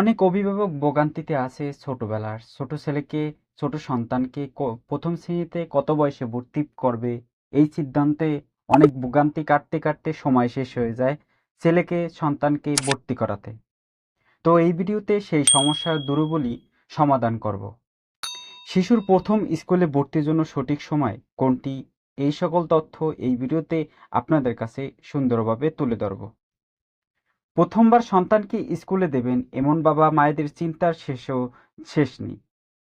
অনেক অভিভাবক ভোগান্তিতে আছে ছোটবেলার। ছোট ছেলেকে, ছোট সন্তানকে প্রথম শ্রেণীতে কত বয়সে ভর্তি করবে? এই সিদ্ধান্তে অনেক ভোগান্তি কাটতে কাটতে সময় শেষ হয়ে যায় ছেলেকে, সন্তানকে ভর্তি করাতে। তো এই ভিডিওতে সেই সমস্যার দূরবলি সমাধান করব। শিশুর প্রথম স্কুলে ভর্তির জন্য সঠিক সময় কোনটি? এই সকল তথ্য এই ভিডিওতে আপনাদের কাছে সুন্দরভাবে তুলে ধরব। প্রথমবার সন্তানকে স্কুলে দেবেন এমন বাবা মায়েদের চিন্তার শেষও শেষ নেই।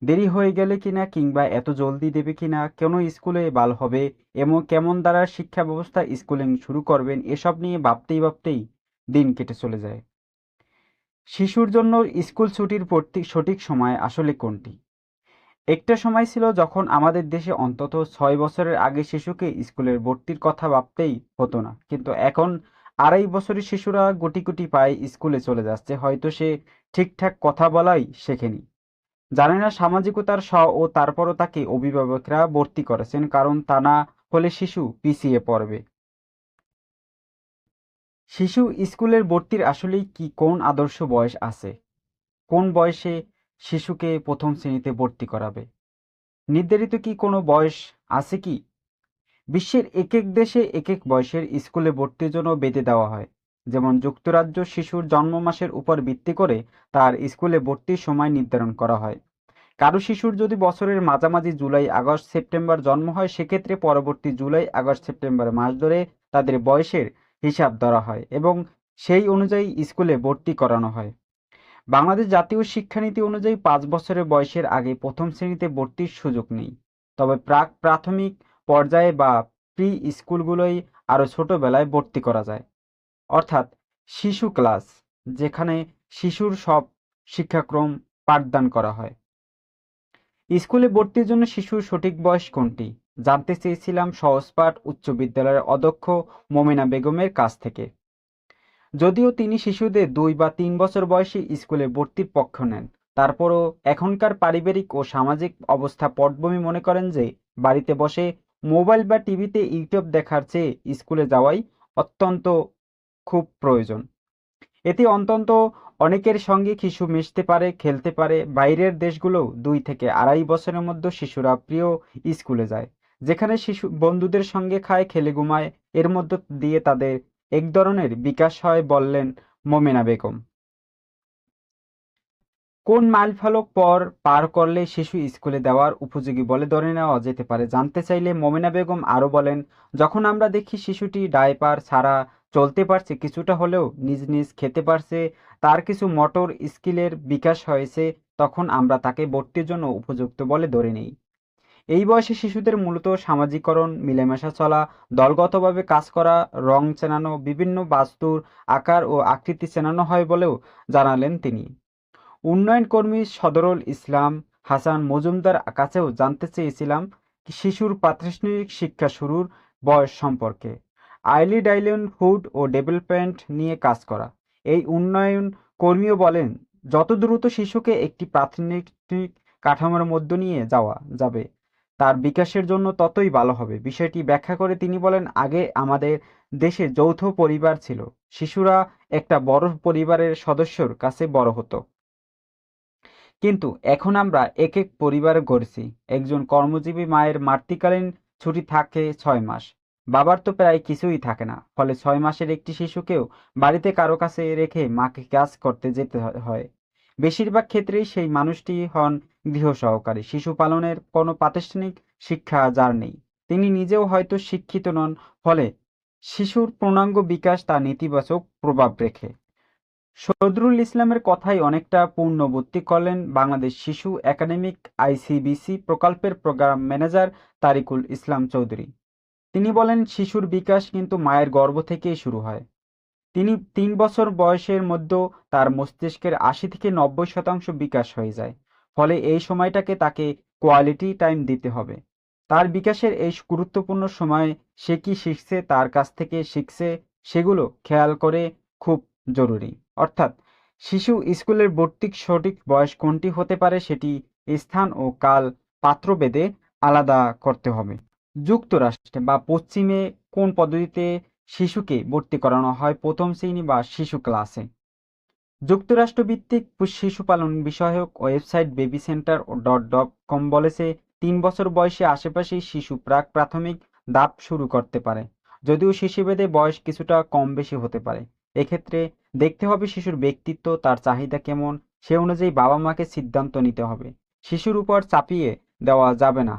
দেরি হয়ে গেলে কিনা কিংবা এত জলদি দেবে কিনা, কেন স্কুলে ভালো হবে এবং কেমন দ্বারা শিক্ষা ব্যবস্থা স্কুলিং শুরু করবেন, এসব নিয়ে ভাবতেই ভাবতেই দিন কেটে চলে যায়। শিশুর জন্য স্কুল ছুটির সঠিক সময় আসলে কোনটি? একটা সময় ছিল যখন আমাদের দেশে অন্তত ছয় বছরের আগে শিশুকে স্কুলের ভর্তির কথা ভাবতেই হতো না, কিন্তু এখন আড়াই বছরের শিশুরা গুটি গুটি পায়ে স্কুলে চলে যাচ্ছে, হয়তো সে ঠিকঠাক কথা বলাই শেখেনি। জানে না সামাজিকতার স ও তারপরও তাকে অভিভাবকরা ভর্তি করেছেন, কারণ তা না হলে শিশু পিছিয়ে পড়বে। শিশু স্কুলের ভর্তির আসলেই কি, কোন আদর্শ বয়স আছে? কোন বয়সে শিশুকে প্রথম শ্রেণীতে ভর্তি করাবে? নির্ধারিত কি কোনো বয়স আছে কি? বিশ্বের এক এক দেশে এক এক বয়সের স্কুলে ভর্তির জন্য বেঁধে দেওয়া হয়। যেমন যুক্তরাজ্য শিশুর জন্ম মাসের উপর ভিত্তি করে তার স্কুলে ভর্তির সময় নির্ধারণ করা হয়। কারও শিশুর যদি বছরের মাঝামাঝি জুলাই, আগস্ট, সেপ্টেম্বর জন্ম হয়, সেক্ষেত্রে পরবর্তী জুলাই, আগস্ট, সেপ্টেম্বর মাস ধরে তাদের বয়সের হিসাব ধরা হয় এবং সেই অনুযায়ী স্কুলে ভর্তি করানো হয়। বাংলাদেশ জাতীয় শিক্ষানীতি অনুযায়ী পাঁচ বছরের বয়সের আগে প্রথম শ্রেণীতে ভর্তির সুযোগ নেই। তবে প্রাক প্রাথমিক পর্যায়ে বা প্রি স্কুলগুলোই আরও ছোটবেলায় ভর্তি করা যায়। অর্থাৎ শিশু ক্লাস, যেখানে শিশুর সব শিক্ষাক্রম পাঠদান করা হয়। স্কুলে ভর্তির জন্য শিশুর সঠিক বয়স কোনটি? জানতে চেয়েছিলাম সহজপাঠ উচ্চ বিদ্যালয়ের অধ্যক্ষ মোমেনা বেগমের কাছ থেকে। যদিও তিনি শিশুদের দুই বা তিন বছর বয়সে স্কুলে ভর্তির পক্ষ নেন, তারপরও এখনকার পারিবারিক ও সামাজিক অবস্থা পটভূমি মনে করেন যে, বাড়িতে বসে মোবাইল বা টিভিতে ইউটিউব দেখার চেয়ে স্কুলে যাওয়াই অত্যন্ত খুব প্রয়োজন। এতে অন্তত অনেকের সঙ্গে শিশু মিশতে পারে, খেলতে পারে। বাইরের দেশগুলোও দুই থেকে আড়াই বছরের মধ্যে শিশুরা প্রিয় স্কুলে যায়, যেখানে শিশু বন্ধুদের সঙ্গে খায়, খেলে, ঘুমায়। এর মধ্য দিয়ে তাদের এক ধরনের বিকাশ হয় বললেন মোমেনা বেগম। কোন মাইল মাইলফলক পর পার করলে শিশু স্কুলে দেওয়ার উপযোগী বলে ধরে নেওয়া যেতে পারে? জানতে চাইলে মোমেনা বেগম আরও বলেন, যখন আমরা দেখি শিশুটি ডায়পার ছাড়া চলতে পারছে, কিছুটা হলেও নিজ নিজ খেতে পারছে, তার কিছু মোটর স্কিলের বিকাশ হয়েছে, তখন আমরা তাকে ভর্তির জন্য উপযুক্ত বলে ধরে নেই। এই বয়সে শিশুদের মূলত সামাজিকরণ মিলেমেশা চলা, দলগতভাবে কাজ করা, রং চেনানো, বিভিন্ন বাস্তুর আকার ও আকৃতি চেনানো হয় বলেও জানালেন তিনি। উন্নয়ন কর্মী সদরুল ইসলাম হাসান মজুমদার কাছেও জানতে চেয়েছিলাম শিশুর প্রাতিষ্ঠানিক শিক্ষা শুরুর বয়স সম্পর্কে। আইলি হুড ও ডেভেলপমেন্ট নিয়ে কাজ করা। এই উন্নয়ন কর্মীও বলেন, যত দ্রুত শিশুকে একটি প্রাথমিক কাঠামোর মধ্য নিয়ে যাওয়া যাবে, তার বিকাশের জন্য ততই ভালো হবে। বিষয়টি ব্যাখ্যা করে তিনি বলেন, আগে আমাদের দেশে যৌথ পরিবার ছিল। শিশুরা একটা বড় পরিবারের সদস্যর কাছে বড় হতো। কিন্তু এখন আমরা এক এক পরিবার গড়ছি। একজন কর্মজীবী মায়ের মাতৃকালীন ছুটি থাকে ছয় মাস। বাবার তো প্রায় কিছুই থাকে না, ফলে ছয় মাসের একটি শিশুকেও বাড়িতে কারও কাছে রেখে মাকে কাজ করতে যেতে হয়। বেশিরভাগ ক্ষেত্রেই সেই মানুষটি হন গৃহ সহকারী, শিশু পালনের কোনো প্রাতিষ্ঠানিক শিক্ষা যার নেই। তিনি নিজেও হয়তো শিক্ষিত নন, ফলে শিশুর পূর্ণাঙ্গ বিকাশ তার নেতিবাচক প্রভাব রেখে। সদরুল ইসলামের কথাই অনেকটা পূর্ণবর্তী করলেন বাংলাদেশ শিশু একাডেমিক আইসিবিসি প্রকল্পের প্রোগ্রাম ম্যানেজার তারিকুল ইসলাম চৌধুরী। তিনি বলেন, শিশুর বিকাশ কিন্তু মায়ের গর্ভ থেকেই শুরু হয়। তিনি তিন বছর বয়সের মধ্যে তার মস্তিষ্কের আশি থেকে নব্বই শতাংশ বিকাশ হয়ে যায়। ফলে এই সময়টাকে তাকে কোয়ালিটি টাইম দিতে হবে। তার বিকাশের এই গুরুত্বপূর্ণ সময়ে সে কি শিখছে, তার কাছ থেকে শিখছে, সেগুলো খেয়াল করে খুব জরুরি। অর্থাৎ শিশু স্কুলের ভর্তির সঠিক বয়স কোনটি হতে পারে সেটি স্থান ও কাল পাত্রভেদে আলাদা করতে হবে। যুক্তরাষ্ট্রে বা পশ্চিমে কোন পদ্ধতিতে শিশুকে ভর্তি করানো হয় প্রথম শ্রেণি বা শিশু ক্লাসে? যুক্তরাষ্ট্রভিত্তিক শিশু পালন বিষয়ক website BabyCenter dot dot com বলেছে, তিন বছর বয়সে আশেপাশেই শিশু প্রাক প্রাথমিক দাপ শুরু করতে পারে, যদিও শিশুভেদে বয়স কিছুটা কম বেশি হতে পারে। এক্ষেত্রে দেখতে হবে শিশুর ব্যক্তিত্ব, তার চাহিদা কেমন, সে অনুযায়ী বাবা মাকে সিদ্ধান্ত নিতে হবে। শিশুর উপর চাপিয়ে দেওয়া যাবে না।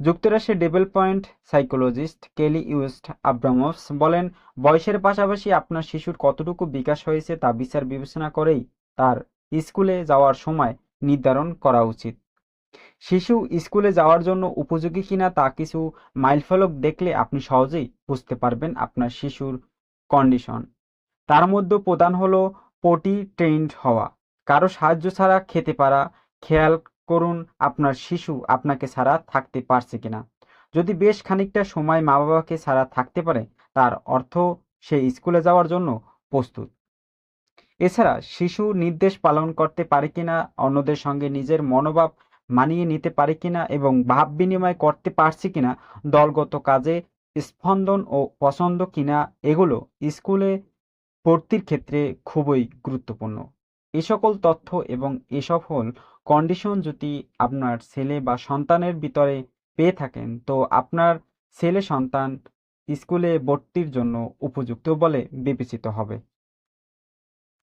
যুক্তরাষ্ট্রের ডেভেলপমেন্ট সাইকোলজিস্ট কেলি ইউস্ট আব্রামস বলেন, বয়সের পাশাপাশি আপনার শিশুর কতটুকু বিকাশ হয়েছে তা বিচার বিবেচনা করেই তার স্কুলে যাওয়ার সময় নির্ধারণ করা উচিত। শিশু স্কুলে যাওয়ার জন্য উপযোগী কিনা তা কিছু মাইলফলক দেখলে আপনি সহজেই বুঝতে পারবেন আপনার শিশুর কন্ডিশন। তার মধ্যে প্রধান হলো পটি ট্রেন্ড হওয়া। কারও সাহায্য ছাড়া খেতে পারা, খেয়াল করুন আপনার শিশু আপনাকে ছাড়া থাকতে পারছে কিনা। যদি বেশ খানিকটা সময় মা বাবাকে ছাড়া থাকতে পারে, তার অর্থ সে স্কুলে যাওয়ার জন্য প্রস্তুত। এছাড়া শিশু নির্দেশ পালন করতে পারে কিনা, অন্যদের সঙ্গে নিজের মনোভাব মানিয়ে নিতে পারে কিনা এবং ভাব বিনিময় করতে পারছে কিনা, দলগত কাজে স্পন্দন ও পছন্দ কিনা, এগুলো স্কুলে ভর্তির ক্ষেত্রে খুবই গুরুত্বপূর্ণ। এ সকল তথ্য এবং এ সকল কন্ডিশন যদি আপনার ছেলে বা সন্তানের ভিতরে পেয়ে থাকেন, তো আপনার ছেলে সন্তান স্কুলে ভর্তির জন্য উপযুক্ত বলে বিবেচিত হবে।